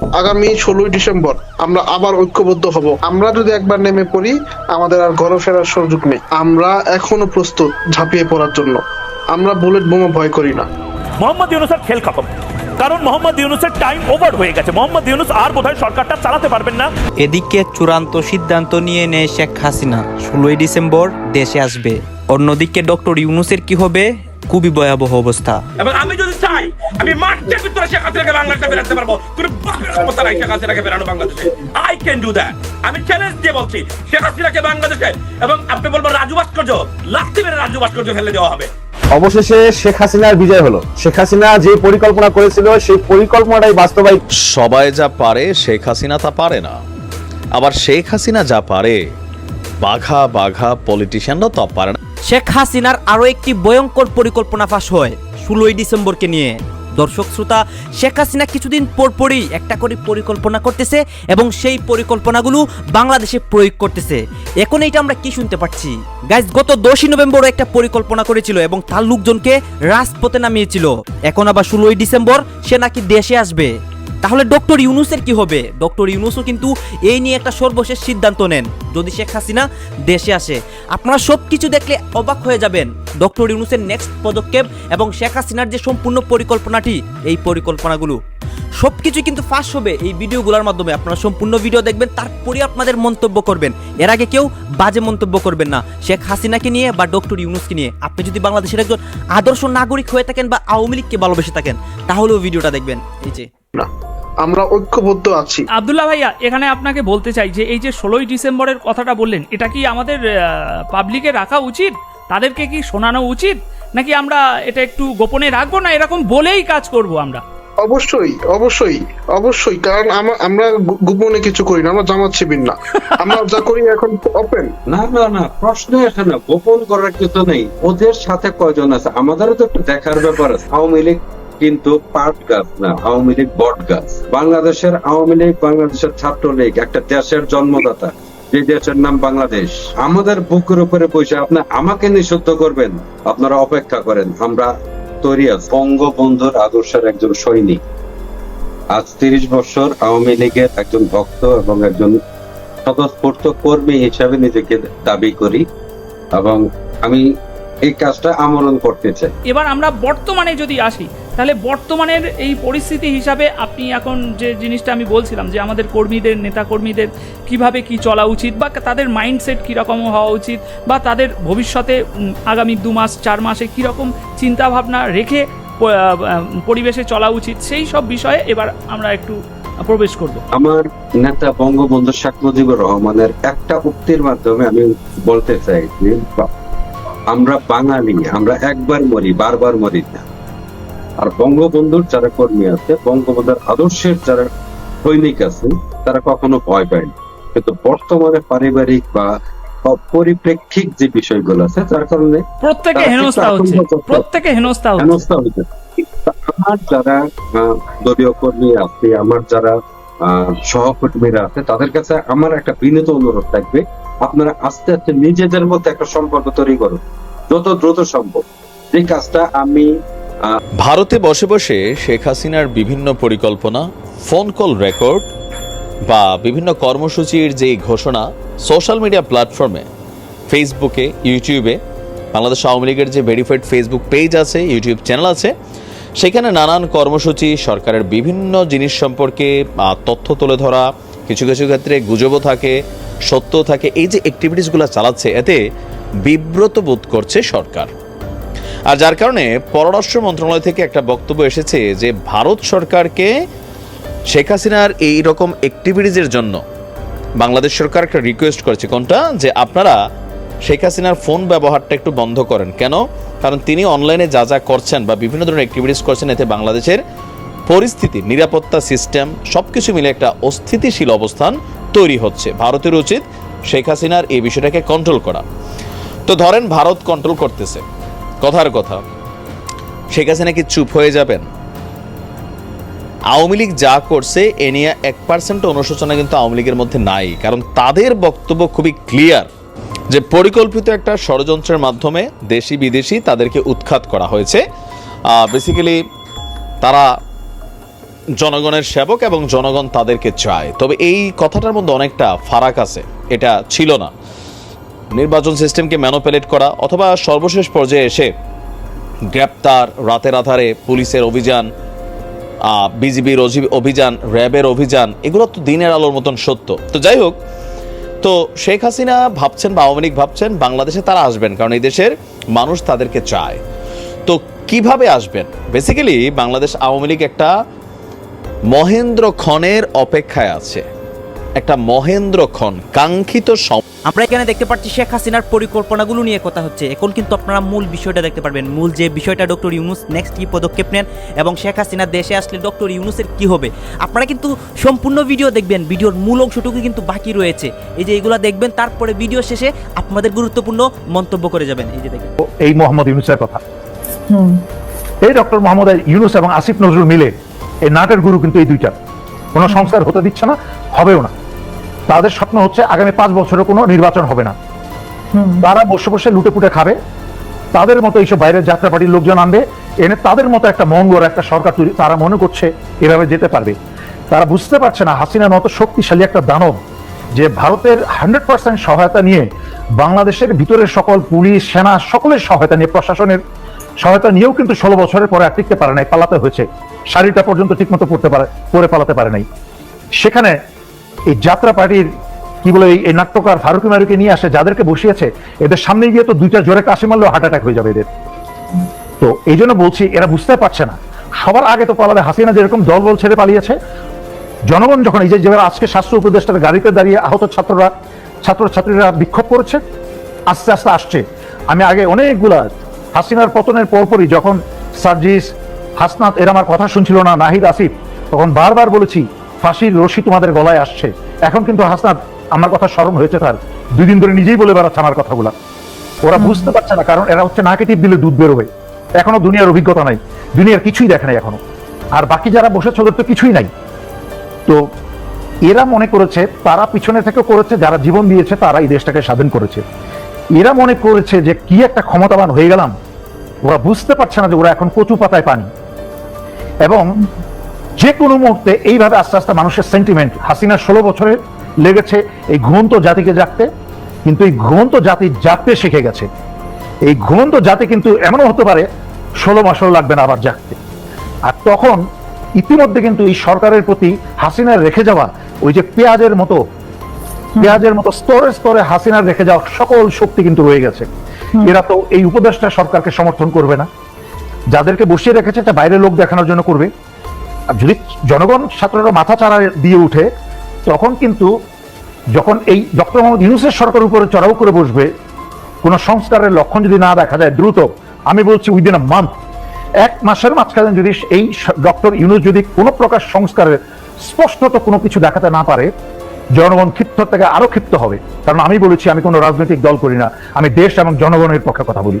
আগামী ষোলোই ডিসেম্বর আমরা আবার ঐক্যবদ্ধ হব। আমরা যদি একবার নেমে পড়ি আমাদের আর ঘরে ফেরার সুযোগ নেই। আমরা এখনও প্রস্তুত ঝাঁপিয়ে পড়ার জন্য। আমরা বুলেট বোমা ভয় করি না। মোহাম্মদ ইউনুসের খেল খতম। কারণ মোহাম্মদ ইউনুসের টাইম ওভার হয়ে গেছে। মোহাম্মদ ইউনুস আর বোধহয় সরকারটা চালাতে পারবেন না। এদিকে চূড়ান্ত সিদ্ধান্ত নিয়ে নেয় শেখ হাসিনা। ষোলোই ডিসেম্বর দেশে আসবে। অন্যদিকে ডক্টর ইউনুসের কি হবে? খুবই ভয়াবহ অবস্থা। এবং আমি যদি চাই আমি মাঠের ভিতরে শেখ হাসিনাকে বাংলাদেশে বেরাতে পারব। তুমি ক্ষমতা নাই শেখ হাসিনাকে বেরানো বাংলাদেশে। আই ক্যান ডু দ্যাট আমি চ্যালেঞ্জ দিয়ে বলছি শেখ হাসিনাকে বাংলাদেশে এবং আপনি বলবেন রাজু ভাস্কর্য লাস্তি মেরে রাজু ভাস্কর্য ফেলে দেওয়া হবে। অবশেষে শেখ হাসিনার বিজয় হলো। শেখ হাসিনা যে পরিকল্পনা করেছিল সেই পরিকল্পনাটাই বাস্তবায়িত। সবাই যা পারে শেখ হাসিনা তা পারে না। আবার শেখ হাসিনা যা পারে বাঘা বাঘা পলিটিশিয়ানরা তা পারে না। শেখ হাসিনার আরও একটি ভয়ঙ্কর পরিকল্পনা ফাঁস হয় ষোলোই ডিসেম্বরকে নিয়ে। দর্শক শ্রোতা, শেখ হাসিনা কিছুদিন পরপরই একটা করে পরিকল্পনা করতেছে এবং সেই পরিকল্পনাগুলো বাংলাদেশে প্রয়োগ করতেছে। এখন এইটা আমরা কি শুনতে পাচ্ছি? গাইজ গত দশই নভেম্বর একটা পরিকল্পনা করেছিল এবং তার লোকজনকে রাজপথে নামিয়েছিল। এখন আবার ষোলোই ডিসেম্বর, সে নাকি দেশে আসবে। তাহলে ডক্টর ইউনুসের কি হবে? ডক্টর ইউনুসও কিন্তু এই নিয়ে একটা সর্বশেষ সিদ্ধান্ত নেন। যদি শেখ হাসিনা দেশে আসে, আপনারা সব কিছু দেখলে অবাক হয়ে যাবেন। ডক্টর ইউনুসের নেক্সট পদক্ষেপ এবং শেখ হাসিনার যে সম্পূর্ণ পরিকল্পনাটি, এই পরিকল্পনাগুলো। সব কিছু কিন্তু ফাঁস হবে এই ভিডিওগুলোর মাধ্যমে। আপনারা সম্পূর্ণ ভিডিও দেখবেন তারপরে আপনাদের মন্তব্য করবেন। এর আগে কেউ বাজে মন্তব্য করবেন না। শেখ হাসিনাকে নিয়ে বা ডক্টর ইউনুসকে নিয়ে। আপনি যদি বাংলাদেশের একজন আদর্শ নাগরিক হয়ে থাকেন বা আওয়ামী লীগকে ভালোবেসে থাকেন তাহলেও ভিডিওটা দেখবেন। এই যে। না আমরা ঐক্যবদ্ধ আছি। আবদুল্লাহ ভাইয়া এখানে আপনাকে বলতে চাই যে এই যে ষোলোই ডিসেম্বরের কথাটা বললেন এটা কি আমাদের পাবলিকে রাখা উচিত? তাদেরকে কি শোনানো উচিত? নাকি আমরা এটা একটু গোপনে রাখব? না এরকম বলেই কাজ করব আমরা। অবশ্যই অবশ্যই অবশ্যই কারণ আমরা গোপনে কিছু করি না আমরা জামাত শিবির না। আমরা যা করি এখন ওপেন না না না প্রশ্ন এখানে গোপন করার কিছু নেই। ওদের সাথে কয়জন আছে? আমাদেরও তো একটু দেখার ব্যাপার আছে। আওয়ামী লীগ কিন্তু পাট গাছ না আওয়ামী লীগ বট গাছ। বাংলাদেশের আওয়ামী লীগ বাংলাদেশের ছাত্র লীগ একটা দেশের জন্মদাতা যে দেশের নাম বাংলাদেশ। আমাদের বুকের উপরে বসে আপনি আমাকে নিষিদ্ধ করবেন আপনারা অপেক্ষা করেন আমরা তৈরি বঙ্গবন্ধুর আদর্শের একজন সৈনিক। আজ তিরিশ বছর আওয়ামী লীগের একজন ভক্ত এবং একজন স্বতঃস্ফূর্ত কর্মী হিসাবে নিজেকে দাবি করি এবং আমি এই কাজটা আমরণ করতে চাই। এবার আমরা বর্তমানে যদি আসি তাহলে বর্তমানের এই পরিস্থিতি হিসাবে আপনি এখন যে জিনিসটা আমি বলছিলাম, যে আমাদের কর্মীদের নেতা কর্মীদের কীভাবে কি চলা উচিত বা তাদের মাইন্ডসেট কীরকম হওয়া উচিত বা তাদের ভবিষ্যতে আগামী দু মাস, চার মাসে কীরকম চিন্তাভাবনা রেখে পরিবেশে চলা উচিত, সেই সব বিষয়ে এবার আমরা একটু প্রবেশ করব। আমার নেতা বঙ্গবন্ধু শেখ মুজিবুর রহমানের একটা উক্তির মাধ্যমে আমি বলতে চাই আমরা বাঙালি, আমরা একবার মরি, বারবার মরি না। আর বঙ্গবন্ধুর যারা কর্মী আছে বঙ্গবন্ধুর আদর্শের যারা সৈনিক আছে তারা কখনো ভয় পায় না। কিন্তু বর্তমানে পারিবারিক বা পরিপ্রেক্ষিক যে বিষয়গুলো আছে যার কারণে প্রত্যেকে হেনস্থা হচ্ছে। প্রত্যেকে হেনস্থা হেনস্থা তা আমার যারা দলীয় কর্মী আছে আমার যারা সহকর্মীরা আছে তাদের কাছে আমার একটা বিনীত অনুরোধ থাকবে আপনারা আস্তে আস্তে নিজেদের মধ্যে একটা সম্পর্ক তৈরি করুন। যত দ্রুত সম্ভব। যে কাজটা আমি ভারতে বসে বসে শেখ হাসিনার বিভিন্ন পরিকল্পনা ফোন কল রেকর্ড বা বিভিন্ন কর্মসূচির যে ঘোষণা সোশ্যাল মিডিয়া প্ল্যাটফর্মে ফেসবুকে ইউটিউবে বাংলাদেশ আওয়ামী লীগের যে ভেরিফাইড ফেসবুক পেজ আছে ইউটিউব চ্যানেল আছে, সেখানে নানান কর্মসূচি, সরকারের বিভিন্ন জিনিস সম্পর্কে তথ্য তুলে ধরা, কিছু কিছু ক্ষেত্রে গুজবও থাকে সত্য থাকে, এই যে অ্যাক্টিভিটিসগুলো চালাচ্ছে, এতে বিব্রত বোধ করছে সরকার। আর যার কারণে পররাষ্ট্র মন্ত্রণালয় থেকে একটা বক্তব্য এসেছে যে ভারত সরকারকে শেখ হাসিনার এই রকম অ্যাক্টিভিটিজের জন্য বাংলাদেশ সরকার একটা রিকোয়েস্ট করেছে। কোনটা? যে আপনারা শেখ হাসিনার ফোন ব্যবহারটা একটু বন্ধ করেন। কেন? কারণ তিনি অনলাইনে যা যা করছেন বা বিভিন্ন ধরনের অ্যাক্টিভিটিস করছেন, এতে বাংলাদেশের পরিস্থিতি, নিরাপত্তা সিস্টেম সব কিছু মিলে একটা অস্থিতিশীল অবস্থান তৈরি হচ্ছে। ভারতের উচিত শেখ হাসিনার এই বিষয়টাকে কন্ট্রোল করা। তো ধরেন ভারত কন্ট্রোল করতেছে। কথার কথা। শেখ হাসিনা কি চুপ হয়ে যাবেন? আওয়ামী লীগ যা করছে, এ নিয়ে এক পার্সেন্ট অনুশোচনা কিন্তু আওয়ামী লীগের মধ্যে নাই, কারণ তাদের বক্তব্য খুবই ক্লিয়ার যে পরিকল্পিত একটা ষড়যন্ত্রের মাধ্যমে দেশি বিদেশি তাদেরকে উৎখাত করা হয়েছে। বেসিক্যালি তারা জনগণের সেবক এবং জনগণ তাদেরকে চায়। তবে এই কথাটার মধ্যে অনেকটা ফারাক আছে, এটা ছিল না। নির্বাচন সিস্টেমকে ম্যানোপেলেট করা অথবা সর্বশেষ পর্যায়ে এসে গ্রেপ্তার রাতের আধারে পুলিশের অভিযান বিজিবির অভিযান, র্যাবের অভিযান, এগুলো তো দিনের আলোর মতন সত্য। তো যাই হোক, তো শেখ হাসিনা ভাবছেন বা আওয়ামী লীগ ভাবছেন বাংলাদেশে তারা আসবেন, কারণ এই দেশের মানুষ তাদেরকে চায়। তো কীভাবে আসবেন? বেসিক্যালি বাংলাদেশ আওয়ামী লীগ একটা মহেন্দ্র খনের অপেক্ষায় আছে। একটা মহেন্দ্র ক্ষণ কাঙ্ক্ষিত আমরা এখানে দেখতে পাচ্ছি শেখ হাসিনার পরিকল্পনাগুলো নিয়ে কথা হচ্ছে। এখন কিন্তু আপনারা মূল বিষয়টা দেখতে পারবেন। মূল যে বিষয়টা ডক্টর ইউনুস নেক্সট কি পদক্ষেপ নেন এবং শেখ হাসিনা দেশে আসলে ডক্টর ইউনুসের কি হবে। আপনারা কিন্তু সম্পূর্ণ ভিডিও দেখবেন। ভিডিওর মূল অংশটুকু কিন্তু বাকি রয়েছে। এই যে এগুলো দেখবেন তারপরে ভিডিও শেষে আপনাদের গুরুত্বপূর্ণ মন্তব্য করে যাবেন। এই যে দেখেন। এই মোহাম্মদ ইউনুসের কথা। এই ডক্টর মোহাম্মদ ইউনুস এবং আসিফ নজরুল মিলে এই নাটের গুরু কিন্তু এই দুইটা। কোনো সংস্কার হতে দিচ্ছে না হবেও না। তাদের স্বপ্ন হচ্ছে আগামী পাঁচ বছরে কোনো নির্বাচন হবে না। তারা বসে বসে লুটে পুটে খাবে। তাদের মতো এইসব বাইরের যাত্রা পার্টির লোকজন আনবে। এনে তাদের মতো একটা মঙ্গল একটা সরকার তৈরি তারা মনে করছে এভাবে যেতে পারবে। তারা বুঝতে পারছে না হাসিনার মতো শক্তিশালী একটা দানব যে ভারতের হান্ড্রেড পার্সেন্ট সহায়তা নিয়ে বাংলাদেশের ভিতরের সকল পুলিশ সেনা সকলের সহায়তা নিয়ে প্রশাসনের সহায়তা নিয়েও কিন্তু ষোলো বছরের পরে আর টিকতে পারে নাই পালাতে হয়েছে। শাড়িটা পর্যন্ত ঠিকমতো পড়তে পারে, পরে পালাতে পারে নাই। সেখানে এই যাত্রা পার্টির, কি বলে এই- নাট্যকার ফারুকি মারুকে নিয়ে আসে, যাদেরকে বসিয়েছে, এদের সামনে গিয়ে তো দুইটা জোরে কাশি মারলেও হার্ট অ্যাটাক হয়ে যাবে এদের। তো এই জন্য বলছি, এরা বুঝতে পারছে না। সবার আগে তো পালাবে হাসিনা যেরকম দলবল ছেড়ে পালিয়েছে, জনগণ যখন এই যে আজকে স্বাস্থ্য উপদেষ্টার গাড়িতে দাঁড়িয়ে আহত ছাত্ররা ছাত্রছাত্রীরা বিক্ষোভ করেছে, আস্তে আস্তে আসছে। আমি আগে অনেকগুলা হাসিনার পতনের পরপরই যখন সার্জিস হাসনাত এরা আমার কথা শুনছিল না নাহিদ আসিফ। তখন বারবার বলেছি ফাঁসির রশি তোমাদের গলায় আসছে। এখন কিন্তু হাসনাত আমার কথা স্মরণ হয়েছে তার। দুই দিন ধরে নিজেই বলে বেড়াচ্ছে আমার কথাগুলা। ওরা বুঝতে পারছে না কারণ এরা হচ্ছে নাকে টিপ দিলে দুধ বেরোবে। এখনও দুনিয়ার অভিজ্ঞতা নাই। দুনিয়ার কিছুই দেখে নাই এখনও। আর বাকি যারা বসেছে ওদের তো কিছুই নাই। তো এরা মনে করেছে তারা পিছনে থেকে করেছে যারা জীবন দিয়েছে তারা এই দেশটাকে স্বাধীন করেছে। এরা মনে করেছে যে কি একটা ক্ষমতাবান হয়ে গেলাম। ওরা বুঝতে পারছে না যে ওরা এখন কচু পাতায় পানি। এবং যে কোনো মুহূর্তে এইভাবে আস্তে আস্তে মানুষের সেন্টিমেন্ট হাসিনা ষোলো বছরে লেগেছে এই ঘুমন্ত জাতিকে জাগতে কিন্তু এই ঘুমন্ত জাতি জাগতে শিখে গেছে। এই ঘুমন্ত জাতি কিন্তু এমনও হতে পারে ষোলো মাসও লাগবে না আবার জাগতে। আর তখন ইতিমধ্যে কিন্তু এই সরকারের প্রতি হাসিনার রেখে যাওয়া ওই যে পেঁয়াজের মতো পেঁয়াজের মতো স্তরে স্তরে হাসিনার রেখে যাওয়া সকল শক্তি কিন্তু রয়ে গেছে। এরা তো এই উপদেষ্টা সরকারকে সমর্থন করবে না। যাদেরকে বসিয়ে রেখেছে এটা বাইরে লোক দেখানোর জন্য করবে। আর যদি জনগণ ছাত্ররা মাথা চারা দিয়ে উঠে, তখন কিন্তু যখন এই ডক্টর মোহাম্মদ ইউনুসের সরকার উপরে চড়াও করে বসবে, কোন সংস্কারের লক্ষণ যদি না দেখা যায়, দ্রুত, আমি বলছি উইদিন আ মান্থ এক মাসের মাঝখানে যদি এই ডক্টর ইউনুস যদি কোনো প্রকার সংস্কারের স্পষ্টত কোনো কিছু দেখাতে না পারে, জনগণ ক্ষিপ্ত থেকে আরও ক্ষিপ্ত হবে। কারণ আমি বলেছি, আমি কোনো রাজনৈতিক দল করি না, আমি দেশ এবং জনগণের পক্ষে কথা বলি।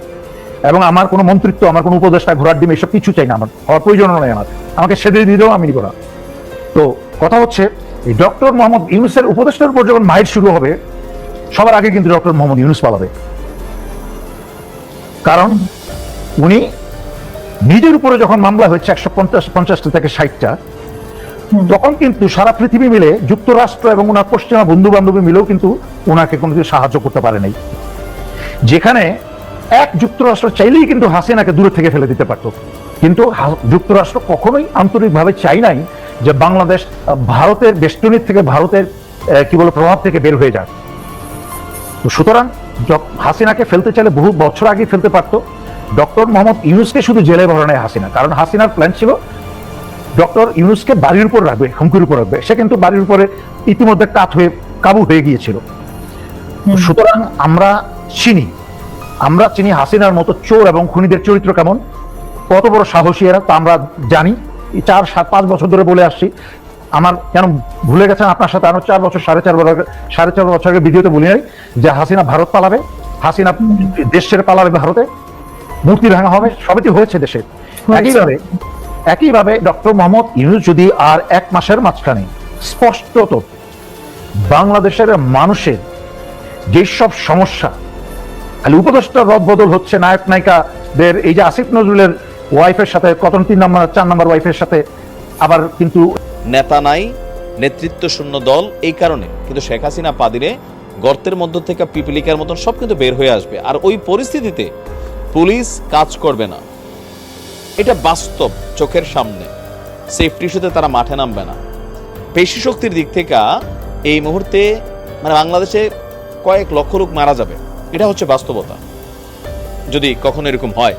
এবং আমার কোনো মন্ত্রিত্ব আমার কোনো উপদেষ্টা ঘোরার ডিম এসব কিছু চাই না আমার। হওয়ার প্রয়োজন নয় আমার। আমাকে সেদিন দিলেও আমি নিব না। তো কথা হচ্ছে এই ডক্টর মোহাম্মদ ইউনুসের উপদেষ্টার উপর যখন মাইট শুরু হবে সবার আগে কিন্তু ডক্টর মোহাম্মদ ইউনুস পালাবে। কারণ উনি নিজের উপরে যখন মামলা হয়েছে একশো পঞ্চাশ পঞ্চাশটা থেকে ষাটটা তখন কিন্তু সারা পৃথিবী মিলে যুক্তরাষ্ট্র এবং ওনার পশ্চিমা বন্ধু বান্ধবী মিলেও কিন্তু ওনাকে কোনো কিছু সাহায্য করতে পারে নাই যেখানে এক যুক্তরাষ্ট্র চাইলেই কিন্তু হাসিনাকে দূরে থেকে ফেলে দিতে পারত। কিন্তু যুক্তরাষ্ট্র কখনোই আন্তরিকভাবে চাই নাই যে বাংলাদেশ ভারতের বেষ্টনীর থেকে ভারতের কি বলে প্রভাব থেকে বের হয়ে যায় তো সুতরাং হাসিনাকে ফেলতে চাইলে বহু বছর আগে ফেলতে পারতো। ডক্টর মোহাম্মদ ইউনুসকে শুধু জেলে ভরণে হাসিনা কারণ হাসিনার প্ল্যান ছিল ডক্টর ইউনুসকে বাড়ির উপর রাখবে হুমকির উপর রাখবে। সে কিন্তু বাড়ির উপরে ইতিমধ্যে কাত হয়ে কাবু হয়ে গিয়েছিল। সুতরাং আমরা চিনি আমরা চিনি হাসিনার মতো চোর এবং খুনিদের চরিত্র কেমন? কত বড় সাহসী এরা তা আমরা জানি। চার সাত পাঁচ বছর ধরে বলে আসছি। আমার কেন ভুলে গেছেন আপনার সাথে? আরও চার বছর সাড়ে চার বছর সাড়ে চার বছর আগে ভিডিওতে বলি নাই যে হাসিনা ভারত পালাবে। হাসিনা দেশ ছেড়ে পালাবে ভারতে। মূর্তি ভাঙা হবে সবই তো হয়েছে দেশে। একইভাবে একইভাবে ডক্টর মোহাম্মদ ইউনুস যদি আর এক মাসের মাঝখানে স্পষ্টত বাংলাদেশের মানুষের যেসব সমস্যা খালি উপদেষ্টা রদ বদল হচ্ছে, নায়ক নায়িকাদের, এই যে আসিফ নজরুলের ওয়াইফের সাথে কত তিন নম্বর, চার নম্বর ওয়াইফের সাথে, আবার কিন্তু নেতা নাই, নেতৃত্ব শূন্য দল, এই কারণে। কিন্তু শেখ হাসিনা পাদিরে গর্তের মধ্য থেকে পিপিলিকার মতন সব কিন্তু বের হয়ে আসবে। আর ওই পরিস্থিতিতে পুলিশ কাজ করবে না। এটা বাস্তব চোখের সামনে। সেফটি ইস্যুতে তারা মাঠে নামবে না। পেশি শক্তির দিক থেকে এই মুহূর্তে মানে বাংলাদেশে কয়েক লক্ষ লোক মারা যাবে। এটা হচ্ছে বাস্তবতা। যদি কখনো এরকম হয়।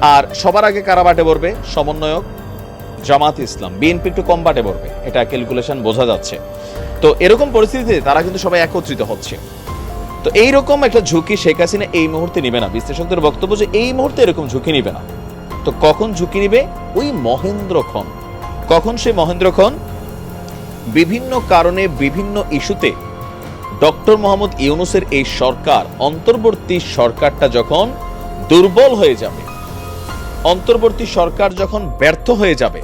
আর সবার আগে কারা বাটে পড়বে? সমন্বয়ক জামাত ইসলাম। বিএনপি একটু কম বাটে পড়বে। এটা ক্যালকুলেশন বোঝা যাচ্ছে। তো এরকম পরিস্থিতিতে তারা কিন্তু সবাই একত্রিত হচ্ছে। তো এইরকম একটা ঝুঁকি শেখ হাসিনা এই মুহূর্তে নিবে না। বিশ্লেষকদের বক্তব্য যে এই মুহূর্তে এরকম ঝুঁকি নিবে না। তো কখন ঝুঁকি নিবে? ওই মহেন্দ্র খন কখন সে মহেন্দ্র খন বিভিন্ন কারণে, বিভিন্ন ইস্যুতে ডক্টর মোহাম্মদ ইউনুসের এই সরকার, অন্তর্বর্তী সরকারটা যখন দুর্বল হয়ে যাবে, অন্তর্বর্তী সরকার যখন ব্যর্থ হয়ে যাবে,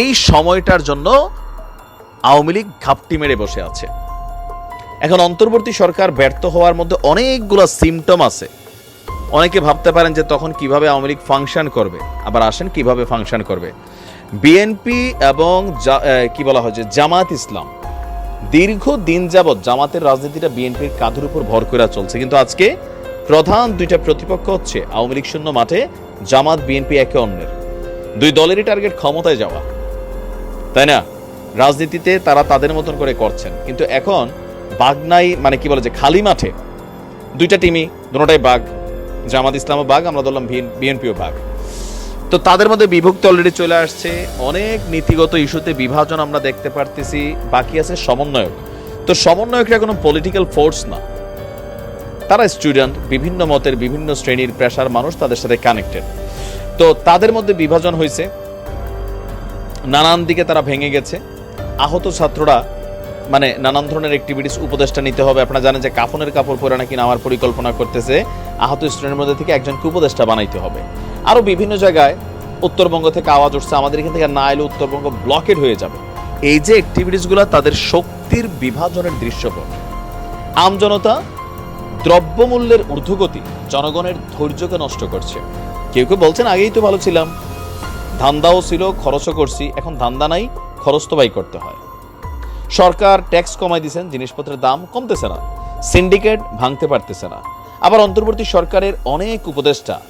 এই সময়টার জন্য আওয়ামী লীগ ঘাপটি মেরে বসে আছে। এখন অন্তর্বর্তী সরকার ব্যর্থ হওয়ার মধ্যে অনেকগুলো সিমটম আছে। অনেকে ভাবতে পারেন যে তখন কীভাবে আওয়ামী লীগ ফাংশন করবে। আবার আসেন, কীভাবে ফাংশন করবে। বিএনপি এবং কি বলা হয় যে জামাত ইসলাম দীর্ঘ দিন যাবৎ জামাতের রাজনীতিটা বিএনপির কাঁধের উপর ভর করে চলছে। কিন্তু আজকে প্রধান দুইটা প্রতিপক্ষ হচ্ছে আওয়ামী লীগ শূন্য মাঠে, জামাত বিএনপি একে অন্যের। দুই দলেরই টার্গেট ক্ষমতায় যাওয়া। তাই না? রাজনীতিতে তারা তাদের মতন করে করছেন। কিন্তু এখন বাগনাই মানে কি বলে যে খালি মাঠে, দুইটা টিমই, দুটাই বাঘ জামাত ইসলামও বাঘ আমরা ধরলাম বিএনপিও বাঘ তো তাদের মধ্যে বিভক্তি অলরেডি চলে আসছে। অনেক নীতিগত ইস্যুতে বিভাজন আমরা দেখতে পারতেছি, বাকি আছে সমন্বয়ক। তো সমন্বয়করা কোনো পলিটিক্যাল ফোর্স না। তারা স্টুডেন্ট বিভিন্ন মতের, বিভিন্ন শ্রেণির পেশার মানুষ তাদের সাথে কানেক্টেড তো তাদের মধ্যে বিভাজন হয়েছে। নানান দিকে তারা ভেঙে গেছে। আহত ছাত্ররা মানে নানান ধরনের অ্যাক্টিভিটিস উপদেশটা নিতে হবে। আপনারা জানেন যে কাফনের কাপড় পরে নাকি নামার পরিকল্পনা করতেছে। আহত স্টুডেন্টের মধ্যে থেকে একজনকে উপদেশটা বানাইতে হবে। আরও বিভিন্ন জায়গায় উত্তরবঙ্গ থেকে আওয়াজ উঠছে। আমাদের এখান থেকে না এলে উত্তরবঙ্গ ব্লকেড হয়ে যাবে। এই যে অ্যাক্টিভিটিসগুলো তাদের শক্তির বিভাজনের দৃশ্যপট। আমজনতা দ্রব্যমূল্যের ঊর্ধ্বগতি জনগণের ধৈর্যকে নষ্ট করছে। কেউ কেউ বলছেন, আগেই তো ভালো ছিলাম। ধান্দাও ছিল, খরচও করছি। এখন ধান্দা নাই, খরচ তো বাই করতে হয়। সরকার ট্যাক্স কমাই দিয়েছেন, জিনিসপত্রের দাম কমতেছে না। সিন্ডিকেট ভাঙতে পারতেছে না। আবার অন্তর্বর্তী সরকারের অনেক উপদেষ্টা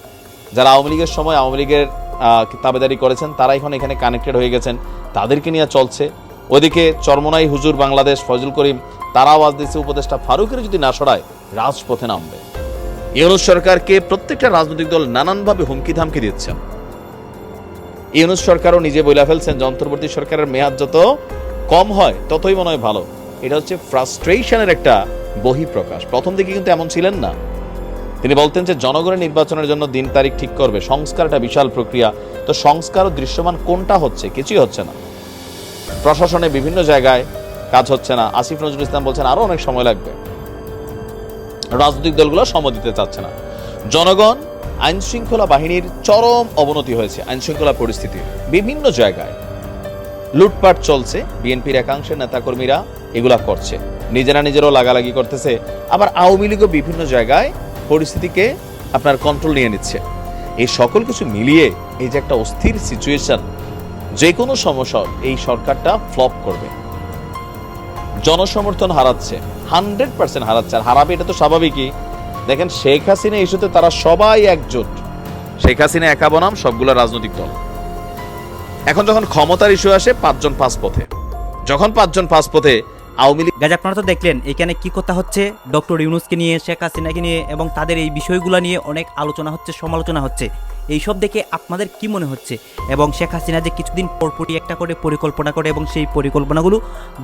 যারা আওয়ামী লীগের সময় আওয়ামী লীগের তাবেদারি করেছেন তারা এখন এখানে কানেক্টেড হয়ে গেছেন। তাদেরকে নিয়ে চলছে। ওদিকে চরমনাই হুজুর বাংলাদেশ ফজল করিম তারা আওয়াজ দিচ্ছে উপদেষ্টা ফারুকের যদি না সরায়, রাজপথে নামবে। ইউনুস সরকারকে প্রত্যেকটা রাজনৈতিক দল নানানভাবে হুমকি ধামকি দিচ্ছেন ইউনুস সরকারও নিজে বইলা ফেলছেন যে অন্তর্বর্তী সরকারের মেয়াদ যত কম হয়, ততই মনে হয় ভালো। এটা হচ্ছে ফ্রাস্ট্রেশনের একটা বহিঃপ্রকাশ। প্রথম দিকে কিন্তু এমন ছিলেন না। তিনি বলতেন যে জনগণের নির্বাচনের জন্য দিন তারিখ ঠিক করবে। সংস্কার একটা বিশাল প্রক্রিয়া। তো সংস্কার ও দৃশ্যমান কোনটা হচ্ছে, কিছুই হচ্ছে না। প্রশাসনে বিভিন্ন জায়গায় কাজ হচ্ছে না। আসিফ নজরুল ইসলাম বলছেন, আরও অনেক সময় লাগবে। রাজনৈতিক দলগুলো সময় দিতে চাচ্ছে না। জনগণ আইন শৃঙ্খলা বাহিনীর চরম অবনতি হয়েছে, আইন শৃঙ্খলা পরিস্থিতির বিভিন্ন জায়গায় লুটপাট চলছে, বিএনপির একাংশের নেতাকর্মীরা এগুলা করছে। নিজেরা নিজেরাও লাগালাগি করতেছে। আবার আওয়ামী লীগও বিভিন্ন জায়গায় পরিস্থিতিকে আপনার কন্ট্রোল নিয়ে নিচ্ছে। এই সকল কিছু মিলিয়ে এই যে একটা অস্থির সিচুয়েশন যে কোনো সমস্যা এই সরকারটা ফ্লপ করবে। জনসমর্থন হারাচ্ছে হান্ড্রেড পার্সেন্ট হারাচ্ছে। আর হারাবে এটা তো স্বাভাবিকই। দেখেন, শেখ হাসিনা ইস্যুতে তারা সবাই একজোট। শেখ হাসিনা একা বনাম, সবগুলো রাজনৈতিক দল। এখন যখন ক্ষমতার ইস্যু আসে, পাঁচজন পাঁচ পথে। যখন পাঁচজন পাঁচ পথে আওয়ামী লীগ গাজ আপনারা তো দেখলেন, এখানে কি কথা হচ্ছে? ডক্টর ইউনুসকে নিয়ে, শেখ হাসিনাকে নিয়ে এবং তাদের এই বিষয়গুলো নিয়ে অনেক আলোচনা হচ্ছে, সমালোচনা হচ্ছে। এইসব দেখে আপনাদের কি মনে হচ্ছে? এবং শেখ হাসিনা যে কিছুদিন পরপরই একটা করে পরিকল্পনা করে এবং সেই পরিকল্পনাগুলো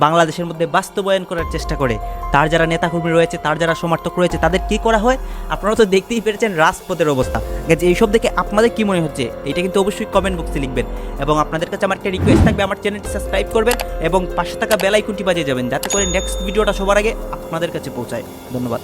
বাংলাদেশের মধ্যে বাস্তবায়ন করার চেষ্টা করে, তার যারা নেতাকর্মী রয়েছে, তার যারা সমর্থক রয়েছে, তাদের কি করা হয়? আপনারা তো দেখতেই পেরেছেন রাজপথের অবস্থা। এইসব দেখে আপনাদের কি মনে হচ্ছে? এটা কিন্তু অবশ্যই কমেন্ট বক্সে লিখবেন। এবং আপনাদের কাছে আমার একটা রিকোয়েস্ট থাকবে, আমার চ্যানেলটি সাবস্ক্রাইব করবেন এবং পাশে থাকা বেল আইকনটি বাজিয়ে যাবেন, যাতে করে নেক্সট ভিডিওটা সবার আগে আপনাদের কাছে পৌঁছায়। ধন্যবাদ।